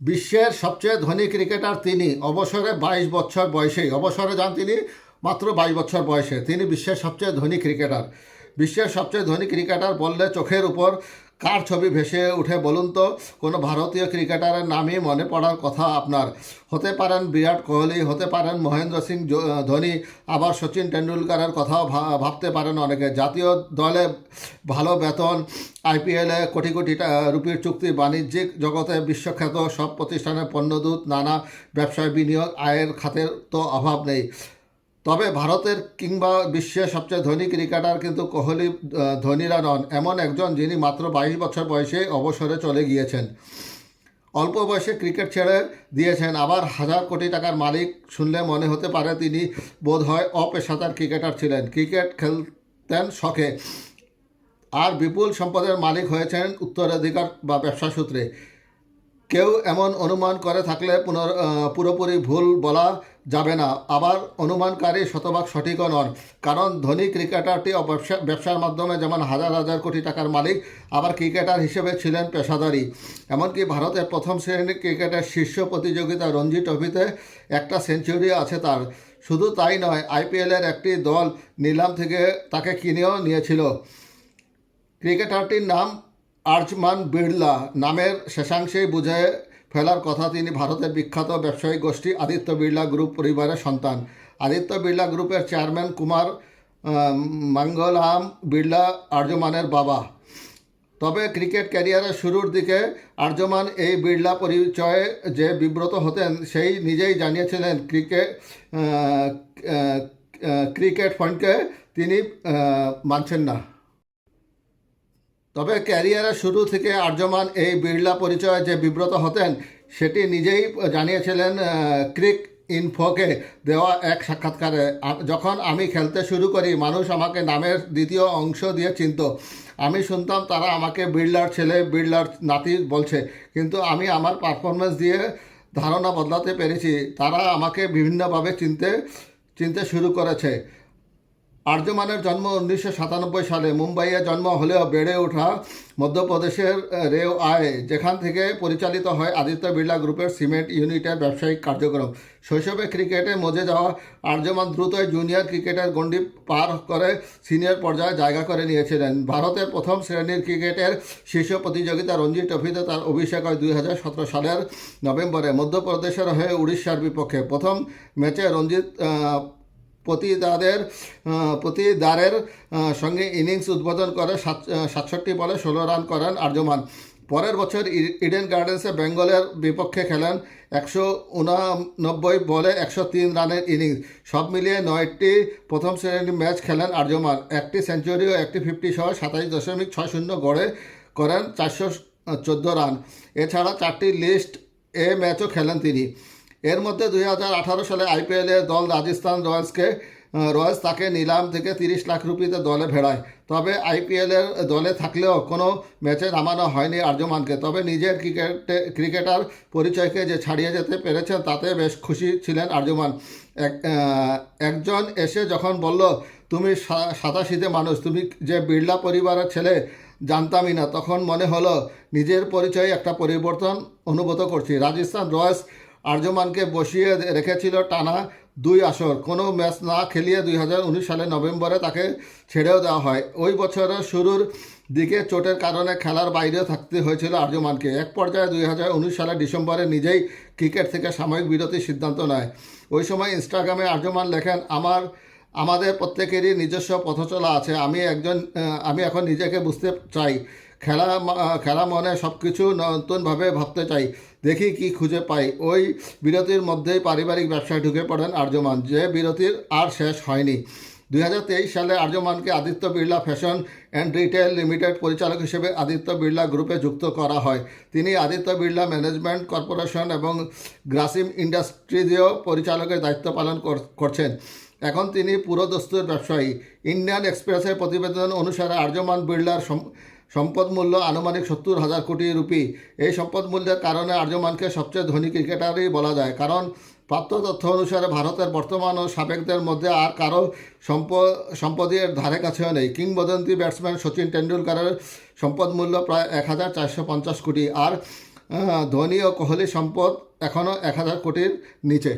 বিশ্বের সবচেয়ে ধনী ক্রিকেটার তিনি। অবসরে বাইশ বছর বয়সেই অবসরে যান তিনি মাত্র বাইশ বছর বয়সে। তিনি বিশ্বের সবচেয়ে ধনী ক্রিকেটার। বিশ্বের সবচেয়ে ধনী ক্রিকেটার বললে চোখের উপর কার ছবি ভেসে উঠে বলুন তো? কোনো ভারতীয় ক্রিকেটারের নামই মনে পড়ার কথা আপনার? হতে পারেন বিরাট কোহলি, হতে পারেন মহেন্দ্র সিং ধোনি, আবার সচিন টেন্ডুলকারের কথাও ভাবতে পারেন অনেকে। জাতীয় দলে ভালো বেতন আইপিএলে কোটি কোটি রুপির চুক্তি, বাণিজ্যিক জগতে বিশ্বখ্যাত সব প্রতিষ্ঠানের পণ্যদূত, নানা ব্যবসায় বিনিয়োগ, আয়ের খাতের তো অভাব নেই। তবে ভারতের কিংবা বিশ্বের সবচেয়ে ধনী ক্রিকেটার কিন্তু কোহলি ধোনিরা নন। এমন একজন যিনি মাত্র বাইশ বছর বয়সে অবসরে চলে গিয়েছেন। অল্প বয়সে ক্রিকেট ছেড়ে দিয়েছেন। আবার হাজার কোটি টাকার মালিক শুনলে মনে হতে পারে তিনি বোধ হয় অপেশাদার ক্রিকেটার ছিলেন। ক্রিকেট খেলতেন শখে। আর বিপুল সম্পদের মালিক হয়েছেন উত্তরাধিকার বা ব্যবসা সূত্রে। কেউ এমন অনুমান করে থাকলে পুনর পুরোপুরি ভুল বলা যাবে না। আবার অনুমানকারী শতভাগ সঠিকও নন। কারণ ধনী ক্রিকেটারটি ব্যবসা ব্যবসার মাধ্যমে যেমন হাজার হাজার কোটি টাকার মালিক, আবার ক্রিকেটার হিসেবে ছিলেন পেশাদারি। এমনকি ভারতের প্রথম শ্রেণির ক্রিকেটের শীর্ষ প্রতিযোগিতা রঞ্জি ট্রফিতে একটা সেঞ্চুরি আছে তার। শুধু তাই নয়, আইপিএলের একটি দল নিলাম থেকে তাকে কিনেও নিয়েছিল। ক্রিকেটারটির নাম আর্জমান বিড়লা নামের শেষাংশেই বুঝে ফেলার কথা তিনি ভারতের বিখ্যাত ব্যবসায়ী গোষ্ঠী আদিত্য বিড়লা গ্রুপ পরিবারের সন্তান। আদিত্য বিড়লা গ্রুপের চেয়ারম্যান কুমার মঙ্গলাম বিড়লা আর্যমানের বাবা। তবে ক্রিকেট ক্যারিয়ারের শুরুর দিকে আর্যমান এই বিড়লা পরিচয়ে যে বিব্রত হতেন, সেই নিজেই জানিয়েছিলেন ক্রিকেট ক্রিকেট ফান্ডকে তিনি মানছেন না। তবে ক্যারিয়ারের শুরু থেকে আর্যমান এই বিড়লা পরিচয়ে যে বিব্রত হতেন, সেটি নিজেই জানিয়েছিলেন ক্রিক ইনফোকে দেওয়া এক সাক্ষাৎকারে। যখন আমি খেলতে শুরু করি, মানুষ আমাকে নামের দ্বিতীয় অংশ দিয়ে চিনত। আমি শুনতাম তারা আমাকে বিড়লার ছেলে, বিড়লার নাতি বলছে, কিন্তু আমি আমার পারফরমেন্স দিয়ে ধারণা বদলাতে পেরেছি। তারা আমাকে বিভিন্নভাবে চিনতে চিনতে শুরু করেছে। আর্যমানের জন্ম উনিশশো সাতানব্বই সালে। মুম্বাইয়ে জন্ম হলেও বেড়ে ওঠা মধ্যপ্রদেশের রেও আয়, যেখান থেকে পরিচালিত হয় আদিত্য বিড়লা গ্রুপের সিমেন্ট ইউনিটের ব্যবসায়িক কার্যক্রম। শৈশবে ক্রিকেটে মজে যাওয়া আর্যমান দ্রুতই জুনিয়র ক্রিকেটের গণ্ডি পার করে সিনিয়র পর্যায়ে জায়গা করে নিয়েছিলেন। ভারতের প্রথম শ্রেণির ক্রিকেটের শীর্ষ প্রতিযোগিতা রঞ্জি ট্রফিতে তার অভিষেক হয় দুই হাজার সতেরো সালের নভেম্বরে। মধ্যপ্রদেশের হয়ে উড়িষ্যার বিপক্ষে প্রথম ম্যাচে রঞ্জিত প্রতিদাদের প্রতিদারের সঙ্গে ইনিংস উদ্বোধন করে সাত- সাতষট্টি বলে ষোলো রান করেন আর্যমান। পরের বছর ইডেন গার্ডেন্সে বেঙ্গলের বিপক্ষে খেলেন একশো উনানব্বই বলে একশো তিন রানের ইনিংস। সব মিলিয়ে নয়টি প্রথম শ্রেণির ম্যাচ খেলেন আর্যমান। একটি সেঞ্চুরি ও একটি ফিফটি সহ সাতাশ দশমিক ছয় শূন্য গড়ে করেন চারশো চোদ্দ রান। এছাড়া চারটি লিস্ট এ ম্যাচও খেলেন তিনি। এর মধ্যে দুই হাজার আঠারো সালে আইপিএলের দল রাজস্থান রয়্যালসকে রয়্যালস তাকে নিলাম থেকে তিরিশ লাখ রুপিতে দলে ভেড়ায়। তবে আইপিএলের দলে থাকলেও কোনো ম্যাচে নামানো হয়নি আর্যমানকে। তবে নিজের ক্রিকেটে, ক্রিকেটার পরিচয়কে যে ছাড়িয়ে যেতে পেরেছেন, তাতে বেশ খুশি ছিলেন আর্যমান। এক একজন এসে যখন বলল, তুমি সা- সাদাশীতে মানুষ, তুমি যে বিড়লা পরিবারের ছেলে, জানতামই না। তখন মনে হলো, নিজের পরিচয়ে একটা পরিবর্তন অনুভূত করছি। রাজস্থান রয়্যালস আর্যমানকে বসিয়ে রেখেছিল টানা দুই আসর। কোনো ম্যাচ না খেলিয়ে দুই হাজার উনিশ সালের নভেম্বরে তাকে ছেড়েও দেওয়া হয়। ওই বছরের শুরুর দিকে চোটের কারণে খেলার বাইরেও থাকতে হয়েছিল আর্যমানকে। এক পর্যায়ে দুই হাজার উনিশ সালের ডিসেম্বরে নিজেই ক্রিকেট থেকে সাময়িক বিরতির সিদ্ধান্ত নেয়। ওই সময় ইনস্টাগ্রামে আর্যমান লেখেন, আমার, আমাদের প্রত্যেকেরই নিজস্ব পথচলা আছে। আমি একজন আমি এখন নিজেকে বুঝতে চাই। খেলা খেলা মনে সব কিছু নতুনভাবে ভাবতে চাই। দেখি কি খুঁজে পাই। ওই বিরতির মধ্যেই পারিবারিক ব্যবসায় ঢুকে পড়েন আর্যমান, যে বিরতির আর শেষ হয়নি। দুই হাজার তেইশ সালে আর্যমানকে Aditya Birla fashion and retail limited পরিচালক হিসেবে আদিত্য বিড়লা গ্রুপে যুক্ত করা হয়। তিনি আদিত্য বিড়লা ম্যানেজমেন্ট কর্পোরেশন এবং গ্রাসিম ইন্ডাস্ট্রিজেও পরিচালকের দায়িত্ব পালন কর- করছেন। এখন তিনি পুরোদস্তুর ব্যবসায়ী। ইন্ডিয়ান এক্সপ্রেসের প্রতিবেদন অনুসারে আর্যমান বিড়লার সম্পদ মূল্য আনুমানিক সত্তর হাজার কোটি রুপি। এই সম্পদ মূল্যের কারণে আর্যমানকে সবচেয়ে ধনী ক্রিকেটারই বলা যায়। কারণ প্রাপ্ত তথ্য অনুসারে ভারতের বর্তমান ও সাবেকদের মধ্যে আর কারও সম্প, সম্পদের ধারে কাছেও নেই। কিংবদন্তি ব্যাটসম্যান সচিন টেন্ডুলকারের সম্পদ মূল্য প্রায় এক হাজার চারশো পঞ্চাশ কোটি। আর ধোনি ও কোহলি সম্পদ এখনও এক হাজার কোটির নিচে।